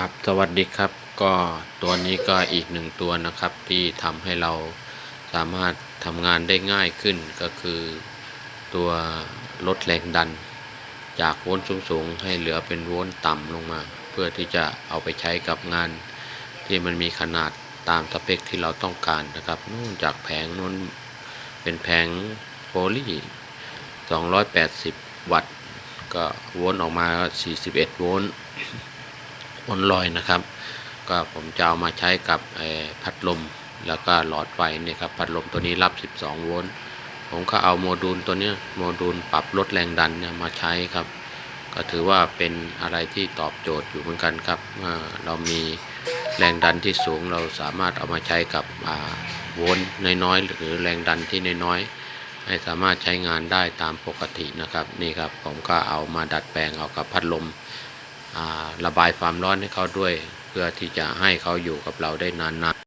ครับสวัสดีครับก็ตัวนี้ก็อีกหนึ่งตัวนะครับ ที่ทำให้เราสามารถทำงานได้ง่ายขึ้นก็คือตัวลดแรงดัน จากโวลต์สูงๆให้เหลือเป็นโวลต์ต่ำลงมา เพื่อที่จะเอาไปใช้กับงานที่มันมีขนาดตามสเปคที่เราต้องการนะครับนู่นจากแผงนู้นเป็นแผงโพลี280 วัตต์ ก็โวลต์ออกมา 41 โวลต์ บนลอยนะครับ ก็ผมจะเอามาใช้กับพัดลมแล้วก็หลอดไฟเนี่ยครับพัดลมตัวนี้รับ 12 โวลต์ผมก็เอาโมดูลตัวนี้โมดูลปรับลดแรงดันเนี่ยมาใช้ครับ ก็ถือว่าเป็นอะไรที่ตอบโจทย์อยู่เหมือนกันครับเมื่อเรามีแรงดันที่สูงเราสามารถเอามาใช้กับโวลต์น้อยๆ หรือแรงดันที่น้อยๆให้สามารถใช้งานได้ตามปกตินะครับ นี่ครับผมก็เอามาดัดแปลงเอากับพัดลม ระบายความร้อนให้เขาด้วย เพื่อที่จะให้เขาอยู่กับเราได้นาน